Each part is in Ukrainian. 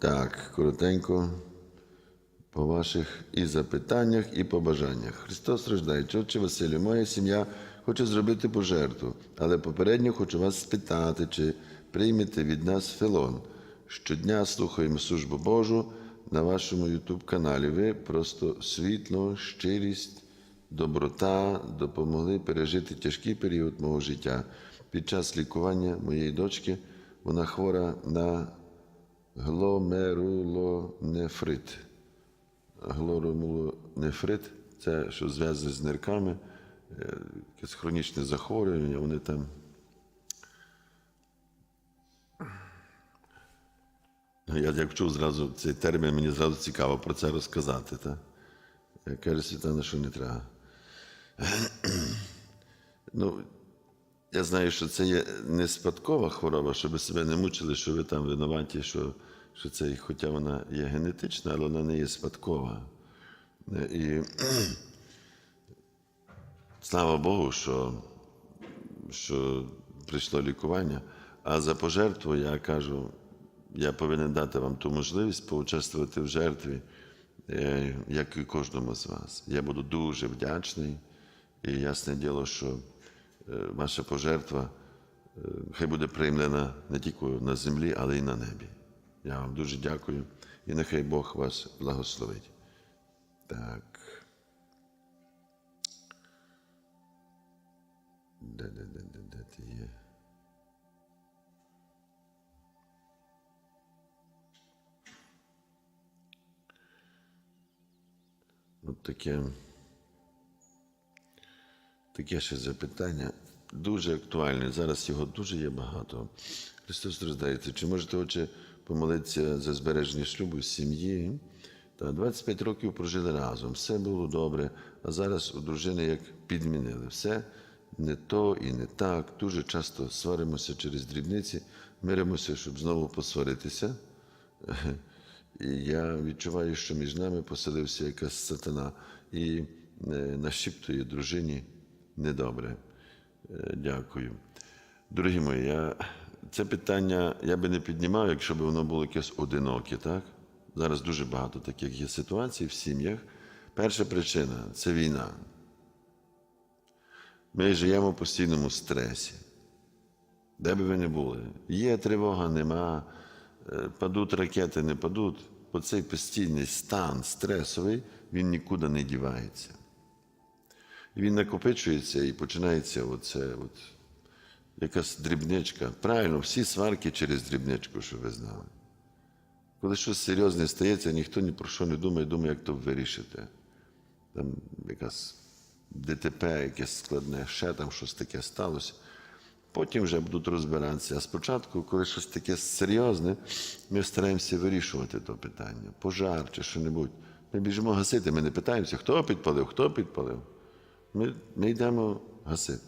Так, коротенько по ваших і запитаннях, і побажаннях. Христос рождається. Отче Василю, моя сім'я хоче зробити пожертву, але попередньо хочу вас спитати, чи приймете від нас фелон. Щодня слухаємо службу Божу на вашому Ютуб-каналі. Ви просто світло, щирість, доброта допомогли пережити тяжкий період мого життя. Під час лікування моєї дочки вона хвора на гломерулонефрит. Гломерулонефрит – це що зв'язане з нирками, е, якесь хронічне захворювання, вони там. Ну, Я як чув зразу цей термін, мені зразу цікаво про це розказати. Та? Е, Каже Світлана, що не треба. Ну, я знаю, що це є не спадкова хвороба, щоб себе не мучили, що ви там винуваті, що, що це, хоча вона є генетична, але вона не є спадкова. І слава Богу, що, що прийшло лікування. А за пожертву я кажу, я повинен дати вам ту можливість поучаствувати в жертві, е, як і кожному з вас. Я буду дуже вдячний. І ясне діло, що ваша пожертва е, хай буде приймлена не тільки на землі, але й на небі. Я вам дуже дякую і нехай Бог вас благословить. Так. Де, де, де, де, де ти є? От таке. Таке ще запитання дуже актуальне. Зараз його дуже є багато. Христос роздається. Чи можете, отче, помолитися за збереження шлюбу сім'ї? Та 25 років прожили разом, все було добре, а зараз у дружини як підмінили. Все не то і не так. Дуже часто сваримося через дрібниці, миримося, щоб знову посваритися. І я відчуваю, що між нами поселився якась сатана і е, нашіптує дружині недобре. Е, Дякую. Дорогі мої, я, це питання я би не піднімав, якщо б воно було якесь одиноке, так? Зараз дуже багато таких є ситуацій в сім'ях. Перша причина це війна. Ми живемо в постійному стресі. Де би ви не були? Є тривога, нема, е, падуть ракети, не падуть. Бо цей постійний стан стресовий, він нікуди не дівається. І він накопичується і починається оце, от, якась дрібничка. Правильно, всі сварки через дрібничку, щоб ви знали. Коли щось серйозне стається, ніхто ні про що не думає, думає, як то вирішити. Там якась ДТП, якесь складне, ще там щось таке сталося. Потім вже будуть розбиратися. А спочатку, коли щось таке серйозне, ми стараємося вирішувати то питання. Пожар чи що-небудь. Ми біжимо гасити, ми не питаємося, хто підпалив, хто підпалив. Ми, ми йдемо гасити.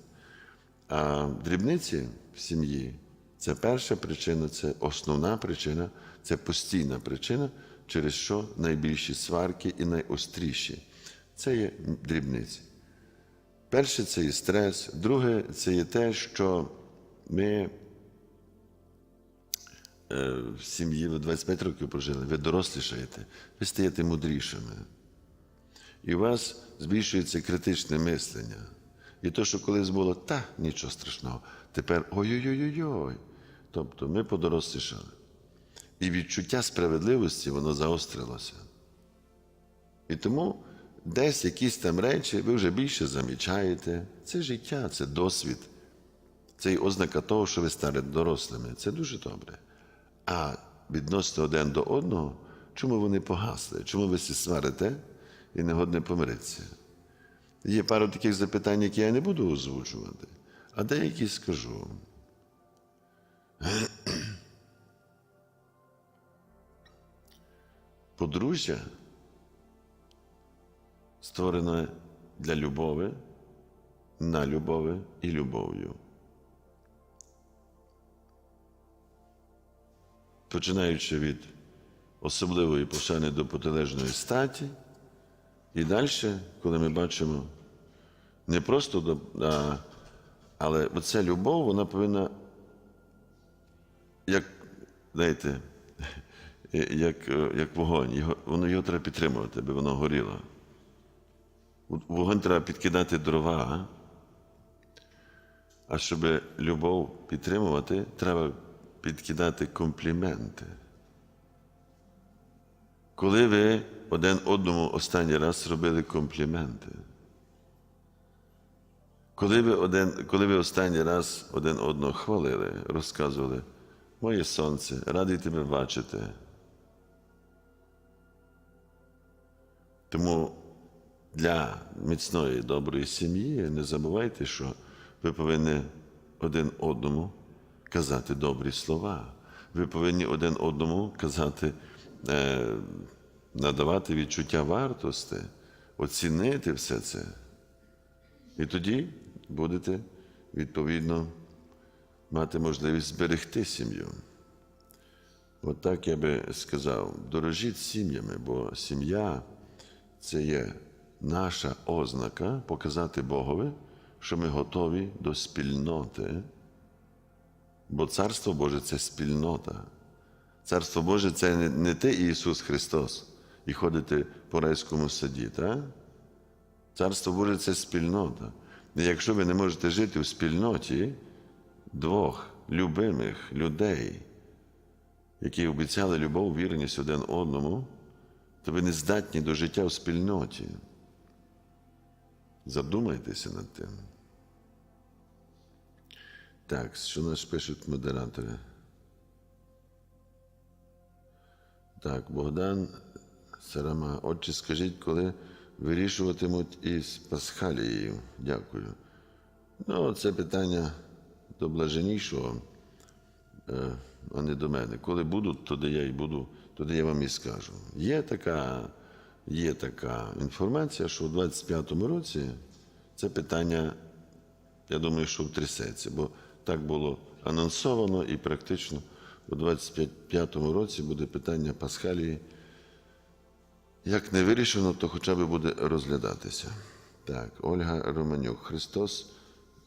А дрібниці в сім'ї це перша причина, це основна причина, це постійна причина, через що найбільші сварки і найостріші. Це є дрібниці. Перше це є стрес, друге це є те, що ми е, в сім'ї ви 25 років прожили, ви дорослішаєте, ви стаєте мудрішими. І у вас збільшується критичне мислення. І то, що колись було, та нічого страшного, тепер ой-ой-ой-ой. Тобто ми подорослішали. І відчуття справедливості воно заострилося. І тому десь якісь там речі ви вже більше замічаєте. Це життя, це досвід. Це і ознака того, що ви стали дорослими. Це дуже добре. А відносно один до одного, чому вони погасли? Чому ви всі сварите і не годне? Є пару таких запитань, які я не буду озвучувати, а деякі скажу. Подружжя створене для любови, на любови і любов'ю. Починаючи від особливої пошани до протилежної статі, і далі, коли ми бачимо не просто а, але оця любов, вона повинна, як знаєте, як, е, як вогонь. Його, воно його треба підтримувати, аби воно горіло. Вогонь треба підкидати дрова. А щоб любов підтримувати, треба підкидати компліменти. Коли ви один одному останній раз робили компліменти? Коли ви, один, коли ви останній раз один одного хвалили, розказували, моє сонце, радий тебе бачити. Тому для міцної доброї сім'ї не забувайте, що ви повинні один одному казати добрі слова. Ви повинні один одному казати, надавати відчуття вартості, оцінити все це. І тоді будете відповідно мати можливість зберегти сім'ю. От так я би сказав, дорожіть сім'ями, бо сім'я це є наша ознака показати Богові, що ми готові до спільноти. Бо Царство Боже це спільнота. Царство Боже це не, ти Ісус Христос і ходити по райському саді. так? Царство Боже це спільнота. І якщо ви не можете жити в спільноті двох любимих людей, які обіцяли любов, вірність один одному, то ви не здатні до життя в спільноті. Задумайтеся над тим. Так, що нас пишуть модератори? Так, Богдан Сарама. Отче, скажіть, коли вирішуватимуть із Пасхалією? Дякую. Ну, це питання до блаженнішого, е, а не до мене. Коли будуть, тоді я і буду, тоді я вам і скажу. Є така, є така інформація, що у 25-му році це питання, я думаю, що втрясеться, бо так було анонсовано і практично у 25-му році буде питання Пасхалії. Як не вирішено, то хоча б буде розглядатися. Так, Ольга Романюк. Христос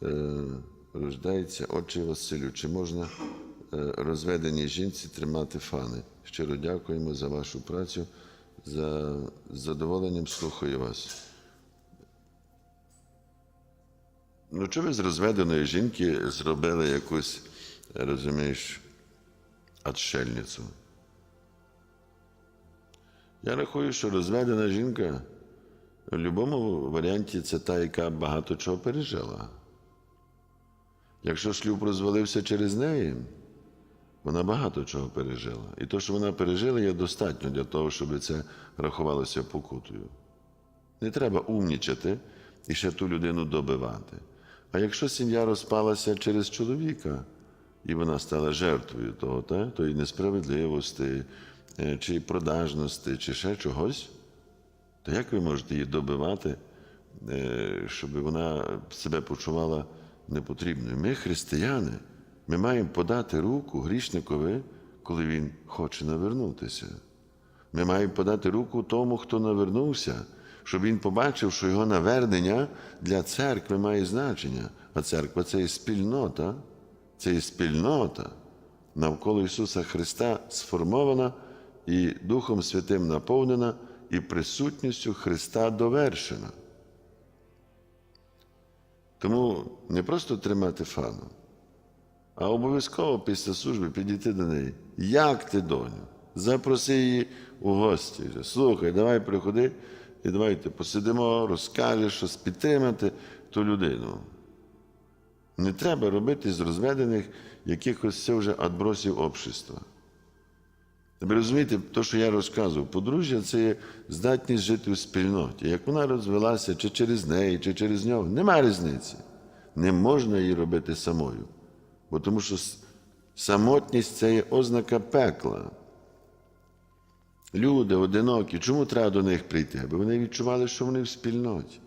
е, рождається, Отче Василю. Чи можна е, розведеній жінці тримати фани? Щиро дякуємо за вашу працю. За з задоволенням слухаю вас. Ну, чи ви з розведеної жінки зробили якусь, розумієш, отшельницю? Я рахую, що розведена жінка в будь-якому варіанті це та, яка багато чого пережила. Якщо шлюб розвалився через неї, вона багато чого пережила. І те, що вона пережила, є достатньо для того, щоб це рахувалося покутою. Не треба умнічати і ще ту людину добивати. А якщо сім'я розпалася через чоловіка, і вона стала жертвою того, та, тої несправедливості, е, чи продажності, чи ще чогось, то як ви можете її добивати, е, щоб вона себе почувала непотрібною? Ми, християни, ми маємо подати руку грішникові, коли він хоче навернутися. Ми маємо подати руку тому, хто навернувся, щоб він побачив, що його навернення для церкви має значення. А церква це є спільнота, це є спільнота навколо Ісуса Христа сформована і Духом Святим наповнена, і присутністю Христа довершена. Тому не просто тримати фану, а обов'язково після служби підійти до неї. Як ти, доню? Запроси її у гості. Слухай, давай приходи і давайте посидимо, розкажеш щось підтримати ту людину. Не треба робити з розведених якихось це вже відбросів общества. Ви розумієте, те, що я розказував, подружжя це є здатність жити у спільноті. Як вона розвелася, чи через неї, чи через нього, нема різниці. Не можна її робити самою. Бо тому що самотність це є ознака пекла. Люди одинокі, чому треба до них прийти? Аби вони відчували, що вони в спільноті.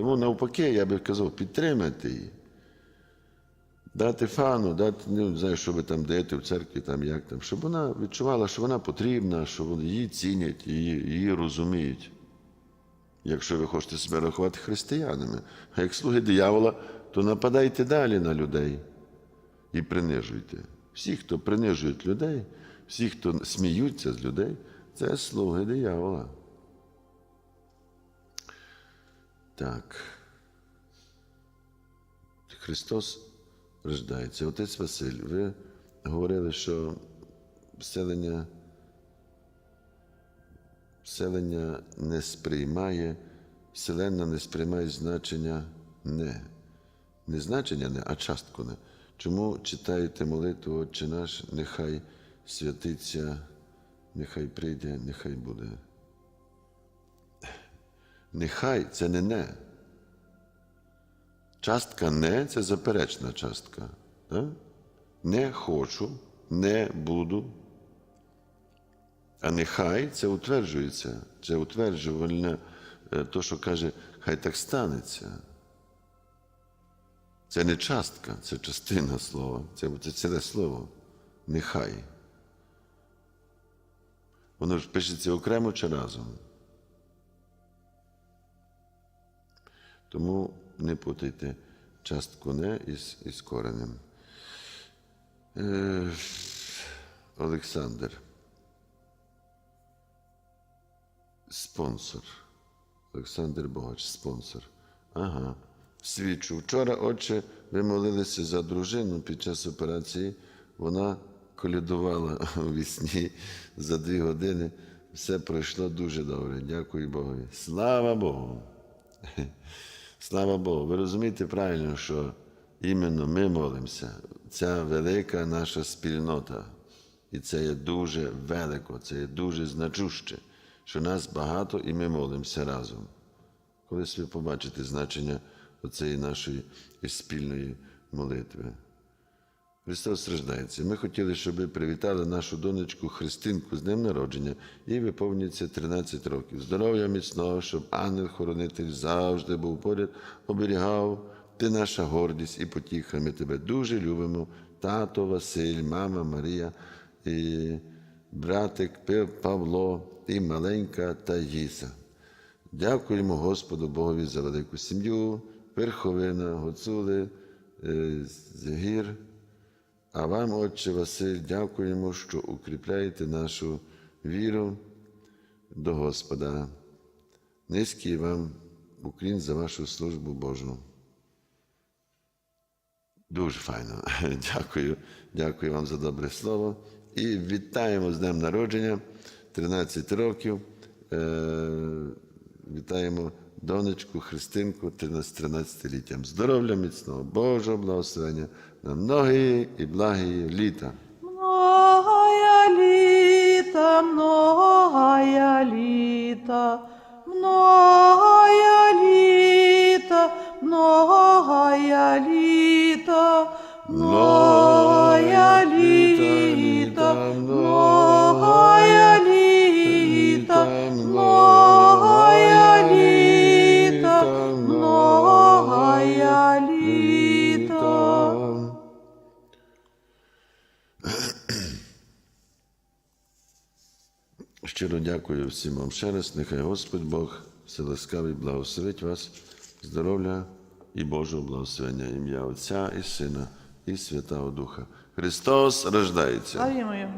Тому навпаки, я би казав, підтримати її. Дати фану, дати, ну, не знаю, що ви там даєте в церкві, там, як там, щоб вона відчувала, що вона потрібна, що її цінять, її, її розуміють. Якщо ви хочете себе рахувати християнами, а як слуги диявола, то нападайте далі на людей і принижуйте. Всі, хто принижують людей, всі, хто сміються з людей, це слуги диявола. Так. Христос рождається. Отець Василь, ви говорили, що вселення, вселення не сприймає, вселенна не сприймає значення не. Не значення не, а частку не. Чому читаєте молитву Отче наш, нехай святиться, нехай прийде, нехай буде. Нехай це не не. Частка не це заперечна частка. Так? Не хочу, не буду. А нехай це утверджується. Це утверджувальне, е, то, що каже, хай так станеться. Це не частка, це частина слова, це, це слово. Нехай. Воно ж пишеться окремо чи разом. Тому не путайте частку не із, із коренем. Е, Олександр. Спонсор. Олександр Богач, спонсор. Ага. Свідчу. Вчора, отче, ви молилися за дружину під час операції. Вона колядувала у вісні за дві години. Все пройшло дуже добре. Дякую Богу. Слава Богу. Слава Богу. Ви розумієте правильно, що іменно ми молимося. Ця велика наша спільнота. І це є дуже велико, це є дуже значуще, що нас багато і ми молимося разом. Колись ви побачите значення оцеї нашої спільної молитви. Христос страждається. Ми хотіли, щоб ви привітали нашу донечку Христинку з днем народження і виповнюється 13 років. Здоров'я міцного, щоб ангел-хоронитель завжди був поряд, оберігав. Ти наша гордість і потіха. Ми тебе дуже любимо. Тато Василь, мама Марія, і братик Павло і маленька Таїса. Дякуємо Господу Богові за велику сім'ю, Верховина, Гоцули, е, Згір. А вам, Отче Василь, дякуємо, що укріпляєте нашу віру до Господа. Низький вам уклін за вашу службу Божу. Дуже файно. Дякую. Дякую вам за добре слово. І вітаємо з днем народження 13 років. Е, Вітаємо донечку Христинку з 13 літтям. Здоров'я міцного, Божого благословення на многі і благі літа. Многая літа, многая літа, многая літа, многая літа, многая Щиро дякую всім вам ще раз. Нехай Господь Бог вселаскавий благословить вас, здоров'я і Божого благословення, ім'я Отця і Сина і Святого Духа. Христос рождається. Славімо Його.